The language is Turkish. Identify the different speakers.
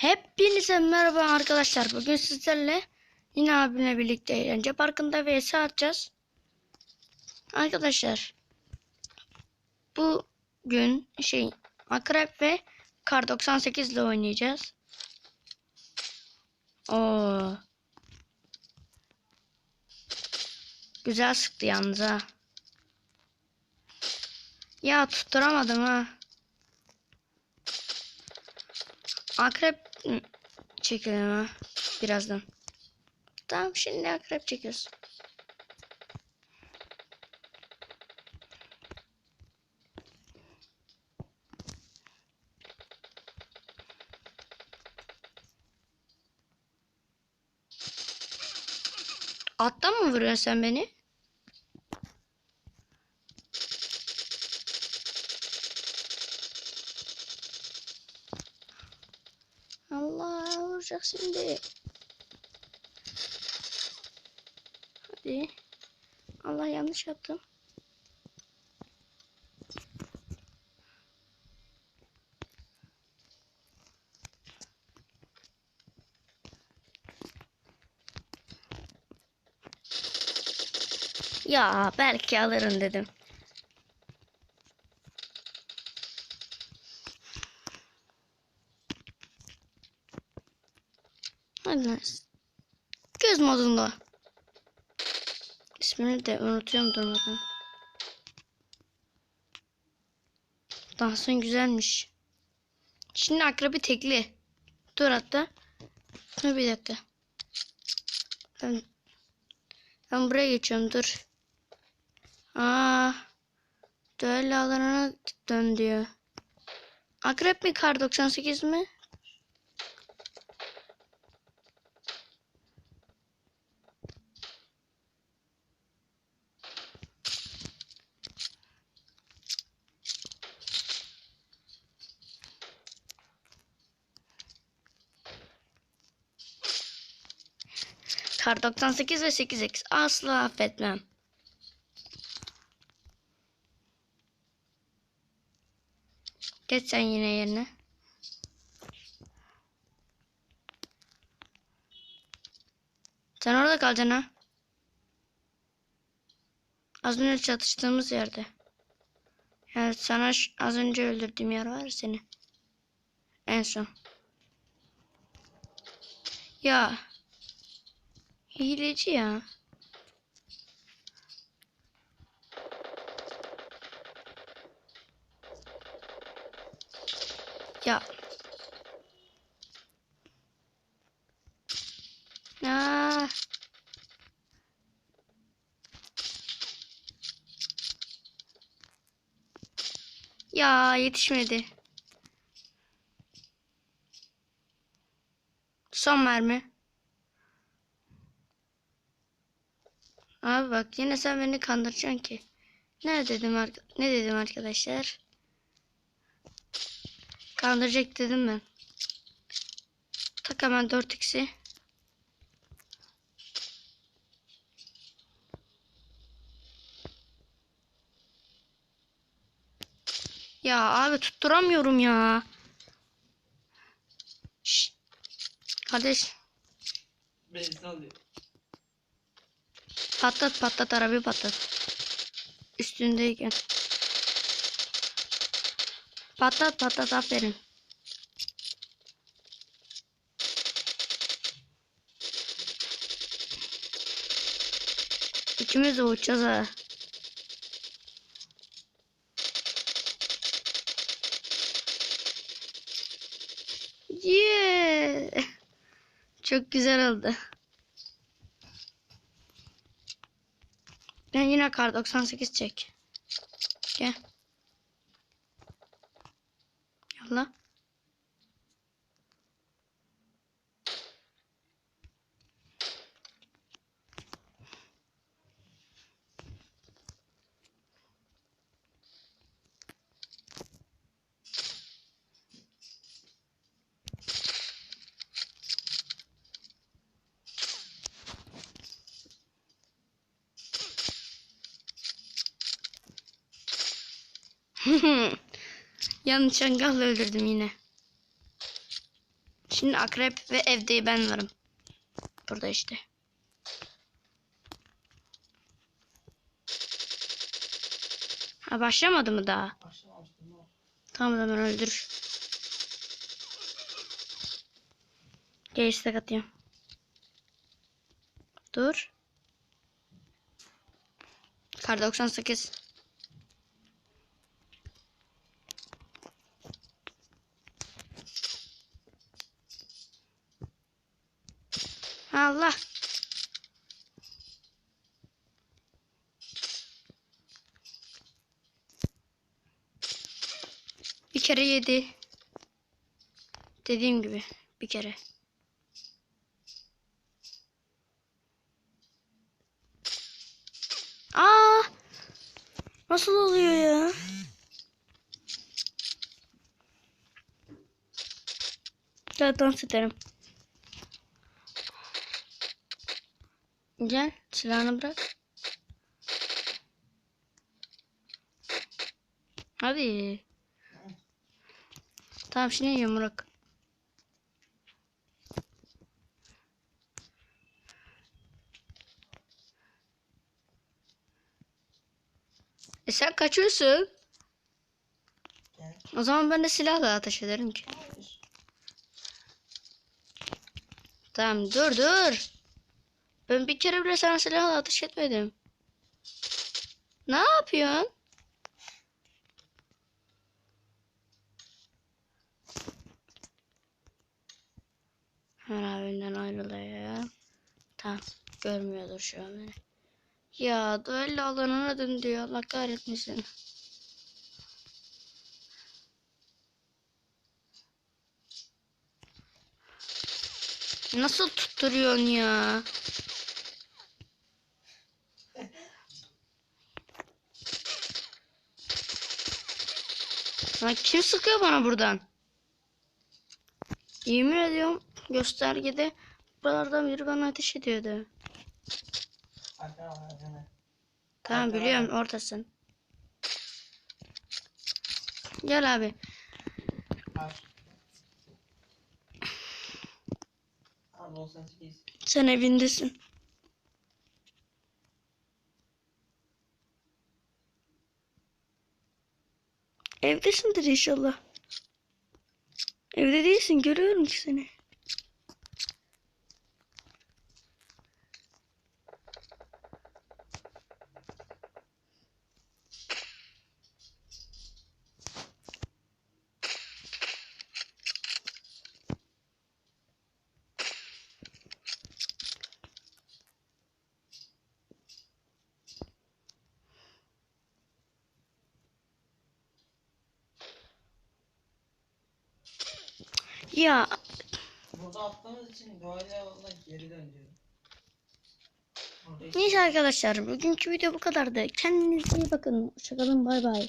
Speaker 1: Hepinize merhaba arkadaşlar. Bugün sizlerle yine abimle birlikte eğlence parkında vs atacağız. Arkadaşlar bugün şey akrep ve kar 98 ile oynayacağız. Oo. Güzel sıktı yalnız ha. Ya tutturamadım ha. Akrep çekelim ha birazdan. Tamam şimdi akrep çekiyoruz. Alttan mı vuruyorsun sen beni? Vuracak şimdi. Hadi. Allah yanlış yaptım. Ya belki alırım dedim. Lan. Göz modunda. İsmini de unutuyorum durmadan. Dansın güzelmiş. Şimdi akrebi tekli. Dur hatta. Dur bir dakika. Ben, ben buraya geçiyorum dur. Aa, düello alanına dön diyor. Akrep mi kar 98 mi? Kar 98 ve 8x. Asla affetmem. Geç sen yine yerine. Sen orada kalacaksın ha. Az önce çatıştığımız yerde. Yani sana az önce öldürdüğüm yer var seni. En son. Ya. Hileci ya. Ya. Aa. Ya yetişmedi. Son mermi. Abi bak yine sen beni kandıracaksın ki. Ne dedim ne dedim arkadaşlar? Kandıracak dedim ben. Tak hemen 4x'i. Ya abi tutturamıyorum ya. Şşt. Kardeş
Speaker 2: Beni sallıyor.
Speaker 1: Patlat patlat arabayı patlat. Üstündeyken. Patlat patlat aferin. İkimiz de uçacağız ha. Yeah. Çok güzel oldu. Ben yine kar 98 çek. Gel. Yanlış çangalla öldürdüm yine. Şimdi akrep ve evde ben varım. Burada işte. Ha başlamadı mı daha? Tamam o zaman öldür. Gel istek atıyorum. Dur. Kar 98. Allah. Bir kere yedi. Dediğim gibi bir kere. Aa! Nasıl oluyor ya? Gel dans ederim. Gel silahını bırak. Hadi. Tamam şimdi yumruk. E sen kaçıyorsun.
Speaker 2: Gel.
Speaker 1: O zaman ben de silahla ateş ederim ki.
Speaker 2: Hayır.
Speaker 1: Tamam dur dur. Ben bir kere bile sana silahla ateş etmedim. Ne yapıyorsun? Hemen abimden ayrılıyor. Tamam. Görmüyordur şu an beni. Ya duello alanına dön diyor. Allah kahretmesin. Nasıl tutturuyorsun ya? Lan kim sıkıyor bana buradan? Yemin ediyorum göstergede buralardan biri bana ateş ediyordu. Tamam biliyorum ortasın. Gel abi. Sen evindesin. Evdesindir inşallah. Evde değilsin görüyorum ki seni. Ya
Speaker 2: Burada attığımız için doğayla yoluna geri hiç-
Speaker 1: neyse arkadaşlar bugünkü video bu kadardı. Kendinize iyi bakın. Hoşçakalın bay bay.